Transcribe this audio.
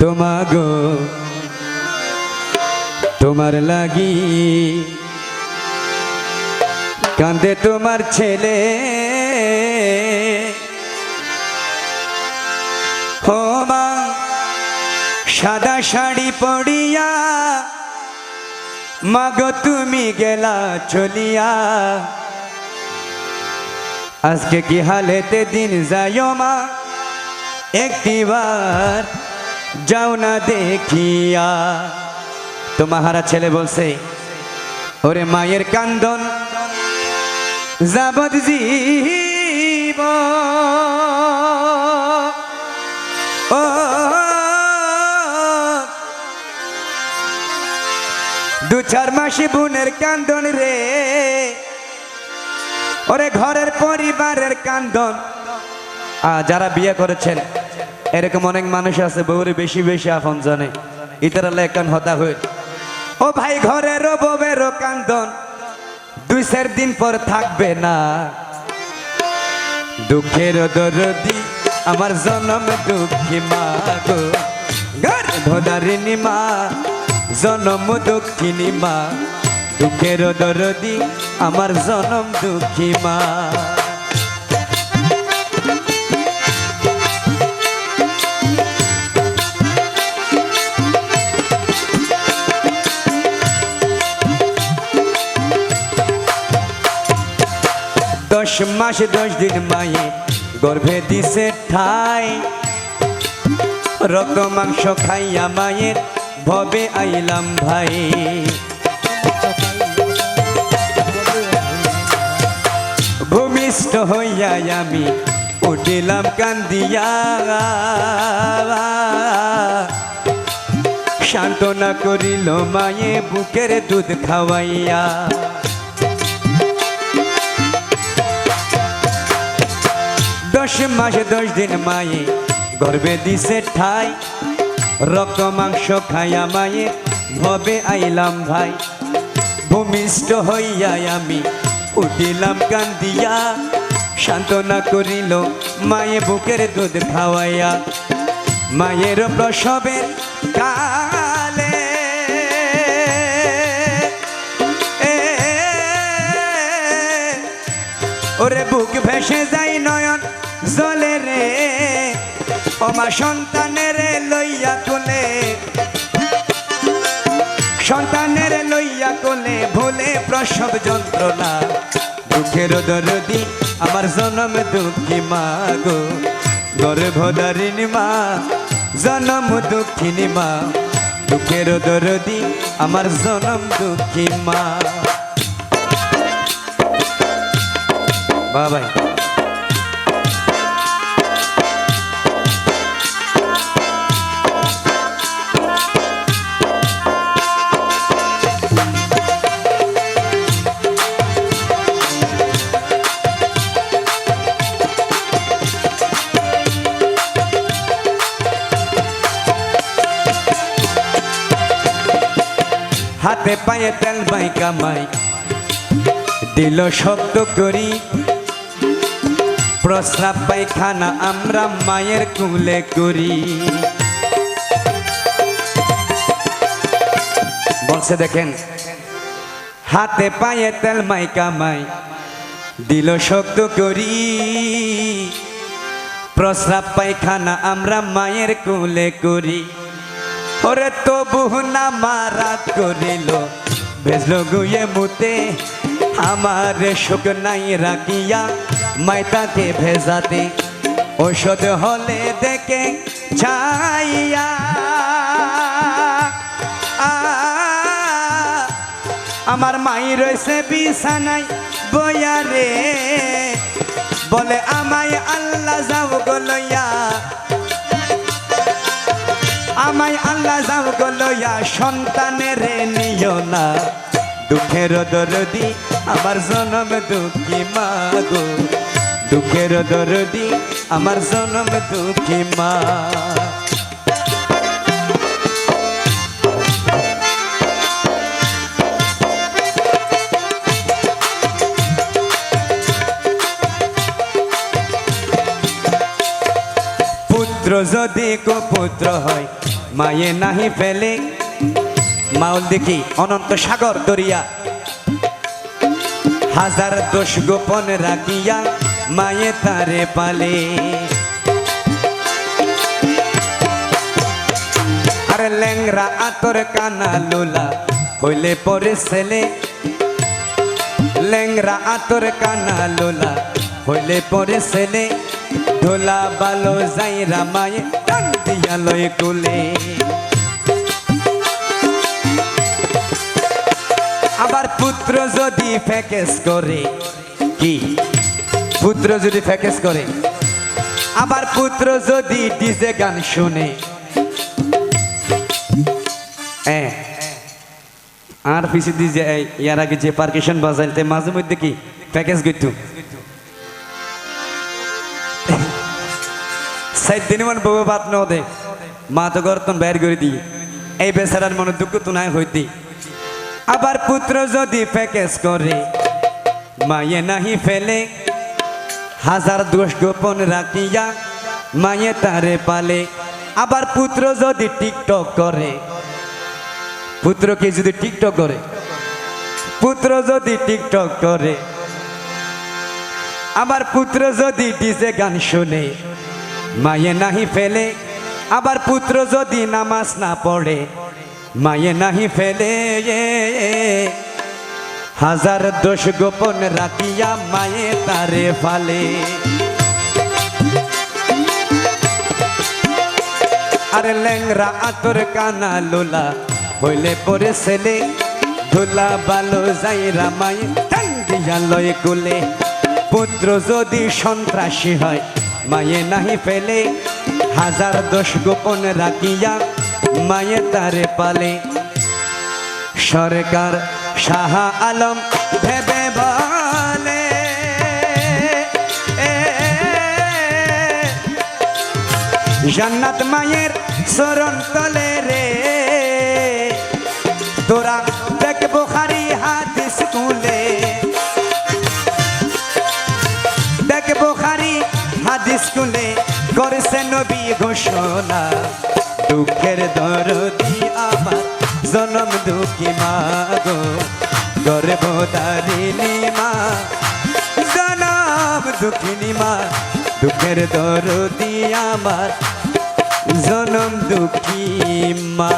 তোমাগো, তোমার লাগি কান্দে তোমার ছেলে। ও মা, সাদা শাড়ি পড়িয়া মাগো তুমি গেলা চলিয়া। আজকে কি হালেতে দিন যাইও মা? একটিবার যাও না দেখিয়া। তো মাহারা ছেলে বলছে, ওরে মায়ের কান্দন যাবত জীব। দু চার মাসে বোনের কান্দন রে। ওরে ঘরের পরিবারের কান্দন। যারা বিয়ে করেছেন এরকম অনেক মানুষ আছে, বউরে বেশি বেশি আপন জানে। ইতারা লেখান হতা হয়ে ও ভাই, ঘরের বউয়েরও কান্দন। দুই চার দিন পর থাকবে না। দুঃখের দরদি, আমার জনম দুঃখী মা গো। গর্ভধারিণী মা, জনম দুঃখিনী মা। দুঃখের দরদি, আমার জনম দুঃখী মা। দশ মাস, দশ দিন মায়ে গর্ভে দিছে ঠাই। রক্ত, মাংস খাইয়া মায়ের ভবে আইলাম ভাই। ভূমিষ্ঠ হইয়া আমি উঠিলাম কান্দিয়া। সান্ত্বনা করিল মায়ে বুকের দুধ খাওয়াইয়া। দশ মাসে দশ দিন মায়ে, গর্বে দিছে ঠাই। রক্ত, মাংস খাইয়া মায়ে, ভবে আইলাম ভাই। ভূমিষ্ঠ হইয়া আমি উঠিলাম কান্দিয়া, সান্ত্বনা করিল মায়ে বুকের দুধ খাওয়াইয়া। মায়ের প্রসবের কালে ওরে বুক ভেসে যাই ওমা সন্তানের লইয়া কোলে। সন্তানের লইয়া কোলে ভুলে প্রসব যন্ত্রণা। দুঃখের দরদি, আমার জনম দুঃখী মা গো। গর্ভধারিণী মা, জনম দুঃখিনী মা। দুঃখের দরদি, আমার জনম দুঃখী মা। বাবাই। হাতে পায়ে তেল বাই কামাই। দিল শব্দ করি। প্রস্রাব পায়খানা আমরা মায়ের কুলে করি। বলছে, দেখেন, হাতে পায়ে তেল মাই কামাই। দিল শব্দ করি। প্রস্রাব পায়খানা আমরা মায়ের কুলে করি। ওরে তবু না মারাত করিল। ভেজল গুয়ে মুতে, আমার সুখ নাই রাখিয়া মাইতাকে ভেজাতে। ঔষধ হলে দেখে ছাইয়া আমার মাই রয়েছে বিছানায় বয়া রে। বলে আমায় আল্লাহ যাও গলইয়া আল্লাহ যাও গলইয়া সন্তানের নিও না দুঃখের দরদি, আমার জনম দুঃখী মা গো। দুঃখের দরদি, আমার জনম দুঃখী মা। যদি কুপুত্র হয় মায়ে নাহি ফেলে। মাউল দেখি অনন্ত সাগর দরিয়া। হাজার দোষ গোপন রাখিয়া মায়ে তারে পালে। আর ল্যাংরা আতর কানা লোলা হইলে পরে ছেলে। ল্যাংরা আতর কানা লোলা হইলে পরে ছেলে। ধোলা বালো যাই মায়ে টান দিয়া লয় কুলে। আবার পুত্র যদি ফ্যাকেস করে, কি? পুত্র যদি ফ্যাকেস করে, আবার পুত্র যদি ডিজে গান শুনে। আর পিছিয়ে দিয়ে ইয়ার আগে যে পার্কেশন বাজাইতে মাঝে মধ্যে কি? প্যাকেজ গইতু। দিন মন বউ বাত ন দে। মা তো গর্তন বাইর করে দিই। এই বেচারার মনে দুঃখ তো নাই হইতি। আবার পুত্র যদি প্যাকেজ করে, মায়ে নাহি ফেলে। হাজার দোষ গোপন রাখিয়া মায়ে তারে পালে। আবার পুত্র যদি টিকটক করে পুত্রকে যদি টিকটক করে? পুত্র যদি টিকটক করে, আবার পুত্র যদি ডিজে গান শুনে। মায়ে নাহি ফেলে, আবার পুত্র যদি নামাজ না পড়ে, মায়ে নাহি ফেলে। হাজার দোষ গোপন রাখিয়া মায়ে তারে ফালে। আর ল্যাংরা আতর কানা লোলা হইলে পরে ছেলে, ধুলা বালো যাই রামায় দিয়া লয় কুলে। পুত্র যদি সন্ত্রাসী হয় মায়ে নাহি ফেলে হাজার দোষ গোপন রাখিয়া মায়ে তারে পালে সরকার শাহ আলম ভেবে বলে জান্নাত মায়ের চরণ তলে রে নবী ঘোষণা, দুঃখের দরদি আমার জনম দুঃখী মা গো, গর্ভধারিণী মা। জনম দুঃখিনী মা, দুঃখের দরদি আমার, জনম দুঃখী মা।